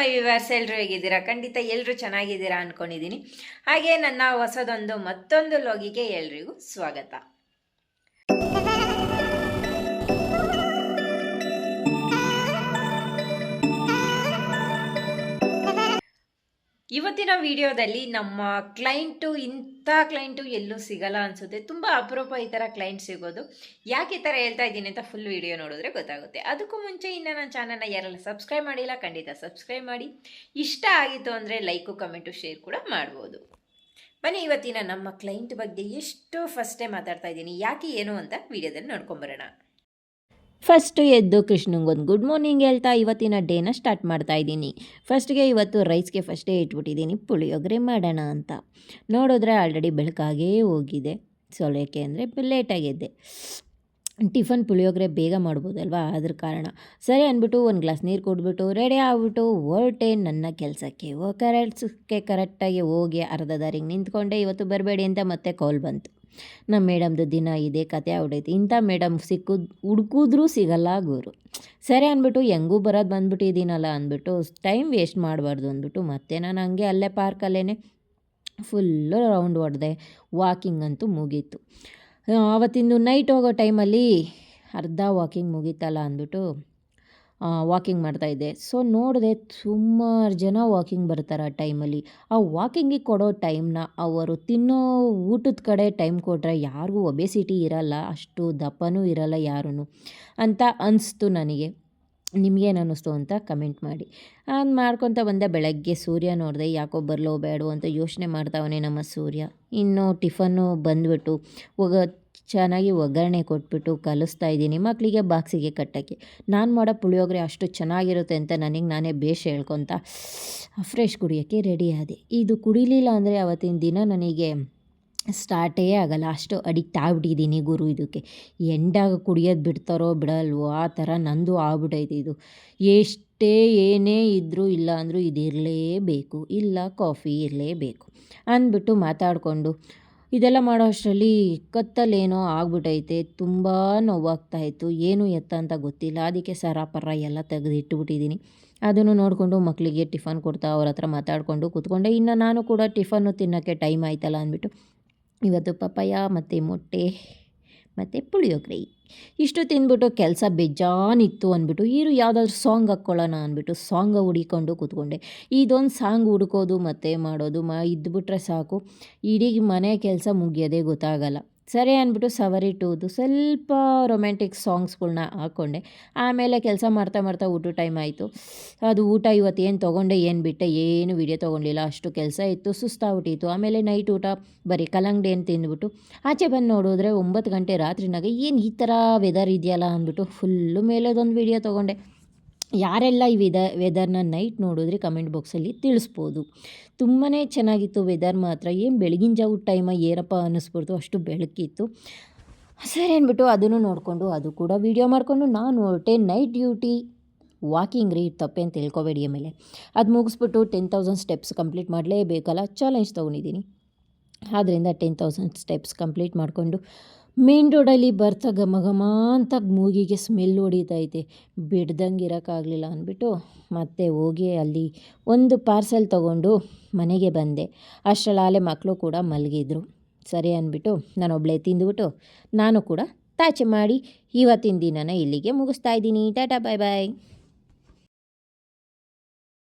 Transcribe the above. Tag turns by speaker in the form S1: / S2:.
S1: ಮೈ viewers ಎಲ್ಲರೂ ಹೇಗಿದ್ದೀರಾ? ಖಂಡಿತ ಎಲ್ಲರೂ ಚೆನ್ನಾಗಿದ್ದೀರಾ ಅಂದ್ಕೊಂಡಿದ್ದೀನಿ ಹಾಗೆ ನನ್ನ ಹೊಸದೊಂದು ಮತ್ತೊಂದು ಲೋಗಿಗೆ ಎಲ್ರಿಗೂ ಸ್ವಾಗತ. ಇವತ್ತಿನ ವಿಡಿಯೋದಲ್ಲಿ ನಮ್ಮ ಕ್ಲೈಂಟು ಇಂಥ ಕ್ಲೈಂಟು ಎಲ್ಲೂ ಸಿಗಲ್ಲ ಅನಿಸುತ್ತೆ. ತುಂಬ ಅಪರೂಪ ಈ ಥರ ಕ್ಲೈಂಟ್ ಸಿಗೋದು. ಯಾಕೆ ಈ ಥರ ಹೇಳ್ತಾ ಇದ್ದೀನಿ ಅಂತ ಫುಲ್ ವಿಡಿಯೋ ನೋಡಿದ್ರೆ ಗೊತ್ತಾಗುತ್ತೆ. ಅದಕ್ಕೂ ಮುಂಚೆ ಇನ್ನು ನನ್ನ ಚಾನಲ್ನ ಯಾರೆಲ್ಲ ಸಬ್ಸ್ಕ್ರೈಬ್ ಮಾಡಿಲ್ಲ, ಖಂಡಿತ ಸಬ್ಸ್ಕ್ರೈಬ್ ಮಾಡಿ. ಇಷ್ಟ ಆಗಿತ್ತು ಅಂದರೆ ಲೈಕು ಕಮೆಂಟು ಶೇರ್ ಕೂಡ ಮಾಡ್ಬೋದು. ಬನ್ನಿ, ಇವತ್ತಿನ ನಮ್ಮ ಕ್ಲೈಂಟ್ ಬಗ್ಗೆ ಎಷ್ಟು ಫಸ್ಟೇ ಮಾತಾಡ್ತಾ ಇದ್ದೀನಿ. ಯಾಕೆ, ಏನು ಅಂತ ವಿಡಿಯೋದಲ್ಲಿ ನೋಡ್ಕೊಂಬರೋಣ. ಫಸ್ಟು ಎದ್ದು ಕೃಷ್ಣಂಗೊಂದು ಗುಡ್ ಮಾರ್ನಿಂಗ್ ಹೇಳ್ತಾ ಇವತ್ತಿನ ಡೇನ ಸ್ಟಾರ್ಟ್ ಮಾಡ್ತಾ ಇದ್ದೀನಿ. ಫಸ್ಟ್ಗೆ ಇವತ್ತು ರೈಸ್ಗೆ ಫಸ್ಟೇ ಇಟ್ಬಿಟ್ಟಿದ್ದೀನಿ. ಪುಳಿಯೋಗರೆ ಮಾಡೋಣ ಅಂತ. ನೋಡಿದ್ರೆ ಆಲ್ರೆಡಿ ಬೆಳಕಾಗೇ ಹೋಗಿದೆ. ಸೊ ಯಾಕೆ ಅಂದರೆ ಲೇಟಾಗಿದ್ದೆ ಟಿಫನ್ ಪುಳಿಯೋಗರೆ ಬೇಗ ಮಾಡ್ಬೋದಲ್ವಾ? ಅದ್ರ ಕಾರಣ. ಸರಿ ಅಂದ್ಬಿಟ್ಟು ಒಂದು ಗ್ಲಾಸ್ ನೀರು ಕೊಟ್ಬಿಟ್ಟು ರೆಡಿ ಆಗ್ಬಿಟ್ಟು ಹೊರಟೆ ನನ್ನ ಕೆಲಸಕ್ಕೆ ಕರೆಕ್ಟ್ಸ್ಗೆ ಕರೆಕ್ಟಾಗಿ ಹೋಗಿ ಅರ್ಧ ದಾರಿಗೆ ನಿಂತ್ಕೊಂಡೆ. ಇವತ್ತು ಬರಬೇಡಿ ಅಂತ ಮತ್ತೆ ಕಾಲ್ ಬಂತು. ನಮ್ಮ ಮೇಡಮ್ದು ದಿನ ಇದೆ ಕತೆ ಆಗ್ಬಿಟ್ಟೈತಿ ಇಂಥ ಮೇಡಮ್ ಸಿಕ್ಕಿದ್ ಹುಡ್ಕಿದ್ರೂ ಸಿಗಲ್ಲ ಗುರು. ಸರಿ ಅಂದ್ಬಿಟ್ಟು ಹೆಂಗೂ ಬರೋದು ಬಂದ್ಬಿಟ್ಟಿದ್ದೀನಲ್ಲ ಅಂದ್ಬಿಟ್ಟು ಟೈಮ್ ವೇಸ್ಟ್ ಮಾಡಬಾರ್ದು ಅಂದ್ಬಿಟ್ಟು ಮತ್ತೆ ನಾನು ಹಂಗೆ ಅಲ್ಲೇ ಪಾರ್ಕಲ್ಲೇ ಫುಲ್ಲು ರೌಂಡ್ ಹೊಡೆದೆ. ವಾಕಿಂಗ್ ಅಂತೂ ಮುಗೀತು. ಆವತ್ತಿಂದು ನೈಟ್ ಹೋಗೋ ಟೈಮಲ್ಲಿ ಅರ್ಧ ವಾಕಿಂಗ್ ಮುಗೀತಲ್ಲ ಅಂದ್ಬಿಟ್ಟು ವಾಕಿಂಗ್ ಮಾಡ್ತಾಯಿದ್ದೆ ಸೊ ನೋಡಿದೆ ಸುಮಾರು ಜನ ವಾಕಿಂಗ್ ಬರ್ತಾರೆ ಆ ಟೈಮಲ್ಲಿ ಆ ವಾಕಿಂಗಿಗೆ ಕೊಡೋ ಟೈಮ್ನ ಅವರು ತಿನ್ನೋ ಊಟದ ಕಡೆ ಟೈಮ್ ಕೊಟ್ಟರೆ ಯಾರಿಗೂ ಒಬೆಸಿಟಿ ಇರಲ್ಲ, ಅಷ್ಟು ದಪ್ಪನೂ ಇರಲ್ಲ ಯಾರೂ ಅಂತ ಅನಿಸ್ತು ನನಗೆ. ನಿಮಗೇನು ಅನ್ನಿಸ್ತು ಅಂತ ಕಮೆಂಟ್ ಮಾಡಿ. ಅದು ಮಾಡ್ಕೊತ ಬಂದೆ ಬೆಳಗ್ಗೆ. ಸೂರ್ಯ ನೋಡಿದೆ, ಯಾಕೋ ಬರಲೋ ಬೇಡೋ ಅಂತ ಯೋಚನೆ ಮಾಡ್ತಾವನೆ ನಮ್ಮ ಸೂರ್ಯ. ಇನ್ನು ಟಿಫನ್ನು ಬಂದುಬಿಟ್ಟು ಹೋಗ ಚೆನ್ನಾಗಿ ಒಗ್ಗರಣೆ ಕೊಟ್ಬಿಟ್ಟು ಕಲಿಸ್ತಾ ಇದ್ದೀನಿ. ಮಕ್ಕಳಿಗೆ ಬಾಕ್ಸಿಗೆ ಕಟ್ಟೋಕ್ಕೆ. ನಾನು ಮಾಡೋ ಪುಳಿಯೋಗರೆ ಅಷ್ಟು ಚೆನ್ನಾಗಿರುತ್ತೆ ಅಂತ ನನಗೆ ನಾನೇ ಬೇಷ್ ಹೇಳ್ಕೊತ ಫ್ರೆಶ್ ಕುಡಿಯೋಕ್ಕೆ ರೆಡಿ ಇದು ಕುಡಿಲಿಲ್ಲ ಅಂದರೆ ಅವತ್ತಿನ ದಿನ ನನಗೆ ಸ್ಟಾರ್ಟೇ ಆಗಲ್ಲ. ಅಷ್ಟು ಅಡಿಕ್ಟ್ ಆಗ್ಬಿಟ್ಟಿದ್ದೀನಿ ಗುರು ಇದಕ್ಕೆ. ಎಂಡಾಗ ಕುಡಿಯೋದು ಬಿಡ್ತಾರೋ ಬಿಡಲ್ವೋ, ಆ ಥರ ನಂದು ಆಗ್ಬಿಟ್ಟೈತೆ ಇದು. ಎಷ್ಟೇ ಏನೇ ಇದ್ದರೂ ಇಲ್ಲ ಅಂದರೂ ಇದಿರಲೇಬೇಕು. ಇಲ್ಲ, ಕಾಫಿ ಇರಲೇಬೇಕು. ಅಂದ್ಬಿಟ್ಟು ಮಾತಾಡಿಕೊಂಡು ಇದೆಲ್ಲ ಮಾಡೋ ಅಷ್ಟರಲ್ಲಿ ಕತ್ತಲೇನೋ ಆಗ್ಬಿಟ್ಟೈತೆ ತುಂಬ ನೋವಾಗ್ತಾಯಿತ್ತು. ಏನು ಎತ್ತ ಅಂತ ಗೊತ್ತಿಲ್ಲ. ಅದಕ್ಕೆ ಸರ ಪರ ಎಲ್ಲ ತೆಗೆದು ಇಟ್ಬಿಟ್ಟಿದ್ದೀನಿ ಅದನ್ನು ನೋಡಿಕೊಂಡು ಮಕ್ಕಳಿಗೆ ಟಿಫನ್ ಕೊಡ್ತಾ ಅವ್ರ ಹತ್ರ ಮಾತಾಡಿಕೊಂಡು ಕೂತ್ಕೊಂಡೆ. ಇನ್ನು ನಾನು ಕೂಡ ಟಿಫನ್ನು ತಿನ್ನೋಕ್ಕೆ ಟೈಮ್ ಆಯ್ತಲ್ಲ ಅಂದ್ಬಿಟ್ಟು, ಇವತ್ತು ಪಪ್ಪಾಯ ಮತ್ತು ಮೊಟ್ಟೆ ಮತ್ತು ಪುಳಿಯೋಗರೆ. ಇಷ್ಟು ತಿಂದ್ಬಿಟ್ಟು ಕೆಲಸ ಬೇಜಾನಿತ್ತು ಅಂದ್ಬಿಟ್ಟು, ಇರು ಯಾವುದಾದ್ರು ಸಾಂಗ್ ಹಾಕ್ಕೊಳ್ಳೋಣ ಅಂದ್ಬಿಟ್ಟು ಸಾಂಗ್ ಹುಡಿಕೊಂಡು ಕೂತ್ಕೊಂಡೆ. ಇದೊಂದು ಸಾಂಗ್ ಹುಡ್ಕೋದು ಮತ್ತು ಮಾಡೋದು ಮಾ, ಇದ್ಬಿಟ್ರೆ ಸಾಕು. ಇಡೀ ಮನೆ ಕೆಲಸ ಮುಗಿಯೋದೇ ಗೊತ್ತಾಗಲ್ಲ. ಸರಿ ಅಂದ್ಬಿಟ್ಟು ಸವರಿ ಟೂದು ಸ್ವಲ್ಪ ರೊಮ್ಯಾಂಟಿಕ್ ಸಾಂಗ್ಸ್ಗಳನ್ನ ಹಾಕ್ಕೊಂಡೆ ಆಮೇಲೆ ಕೆಲಸ ಮಾಡ್ತಾ ಮಾಡ್ತಾ ಊಟ ಟೈಮ್ ಆಯಿತು. ಅದು ಊಟ ಇವತ್ತು ಏನು ತೊಗೊಂಡೆ, ಏನು ಬಿಟ್ಟೆ, ಏನು ವಿಡಿಯೋ ತೊಗೊಂಡಿಲ್ಲ. ಅಷ್ಟು ಕೆಲಸ ಇತ್ತು, ಸುಸ್ತಾಗ್ಬಿಟ್ಟಿತ್ತು. ಆಮೇಲೆ ನೈಟ್ ಊಟ, ಬರೀ ಕಲ್ಲಂಗಡಿ ಏನು ತಿಂದ್ಬಿಟ್ಟು, ಆಚೆ ಬಂದು ನೋಡಿದ್ರೆ ಒಂಬತ್ತು ಗಂಟೆ ರಾತ್ರಿನಾಗ ಏನು ಈ ಥರ ವೆದರ್ ಇದೆಯಲ್ಲ ಅಂದ್ಬಿಟ್ಟು ಫುಲ್ಲು ಮೇಲೆದೊಂದು ವಿಡಿಯೋ ತೊಗೊಂಡೆ. ಯಾರೆಲ್ಲ ಈ ವೆದ ವೆದರ್ನ ನೈಟ್ ನೋಡಿದ್ರೆ ಕಮೆಂಟ್ ಬಾಕ್ಸಲ್ಲಿ ತಿಳಿಸ್ಬೋದು. ತುಂಬಾ ಚೆನ್ನಾಗಿತ್ತು ವೆದರ್ ಮಾತ್ರ. ಏನು ಬೆಳಗಿನ ಜಾವ ಟೈಮ ಏನಪ್ಪ ಅನ್ನಿಸ್ಬಿಡ್ತು, ಅಷ್ಟು ಬೆಳಕಿತ್ತು ಸರಿ ಅಂದ್ಬಿಟ್ಟು ಅದನ್ನು ನೋಡಿಕೊಂಡು ಅದು ಕೂಡ ವೀಡಿಯೋ ಮಾಡಿಕೊಂಡು ನಾನು ಹೊರಟೆ. ನೈಟ್ ಡ್ಯೂಟಿ ವಾಕಿಂಗ್ ರೀ ತಪ್ಪೆ ಅಂತ ತಿಳ್ಕೊಬೇಡಿ ಆಮೇಲೆ. ಅದು ಮುಗಿಸ್ಬಿಟ್ಟು ಟೆನ್ ತೌಸಂಡ್ ಸ್ಟೆಪ್ಸ್ ಕಂಪ್ಲೀಟ್ ಮಾಡಲೇಬೇಕಲ್ಲ? ಚಾಲೆಂಜ್ ತೊಗೊಂಡಿದ್ದೀನಿ. ಆದ್ದರಿಂದ ಟೆನ್ ತೌಸಂಡ್ ಸ್ಟೆಪ್ಸ್ ಕಂಪ್ಲೀಟ್ ಮಾಡಿಕೊಂಡು ಮೇನ್ ರೋಡಲ್ಲಿ ಬರ್ತಾ ಘಮ ಘಮ ಅಂತ ಮೂಗಿಗೆ ಸ್ಮೆಲ್ ಹೊಡಿತೈತೆ. ಬಿಡ್ದಂಗೆ ಇರೋಕ್ಕಾಗಲಿಲ್ಲ ಅಂದ್ಬಿಟ್ಟು ಮತ್ತೆ ಹೋಗಿ ಅಲ್ಲಿ ಒಂದು ಪಾರ್ಸೆಲ್ ತಗೊಂಡು ಮನೆಗೆ ಬಂದೆ. ಅಷ್ಟರಲ್ಲಾಲೆ ಮಕ್ಕಳು ಕೂಡ ಮಲಗಿದ್ರು. ಸರಿ ಅಂದ್ಬಿಟ್ಟು ನಾನೊಬ್ಬಳೇ ತಿಂದುಬಿಟ್ಟು ನಾನು ಕೂಡ ತಾಚೆ ಮಾಡಿ ಇವತ್ತಿನ ದಿನನ ಇಲ್ಲಿಗೆ ಮುಗಿಸ್ತಾ ಇದ್ದೀನಿ. ಟಾಟಾ, ಬಾಯ್ ಬಾಯ್.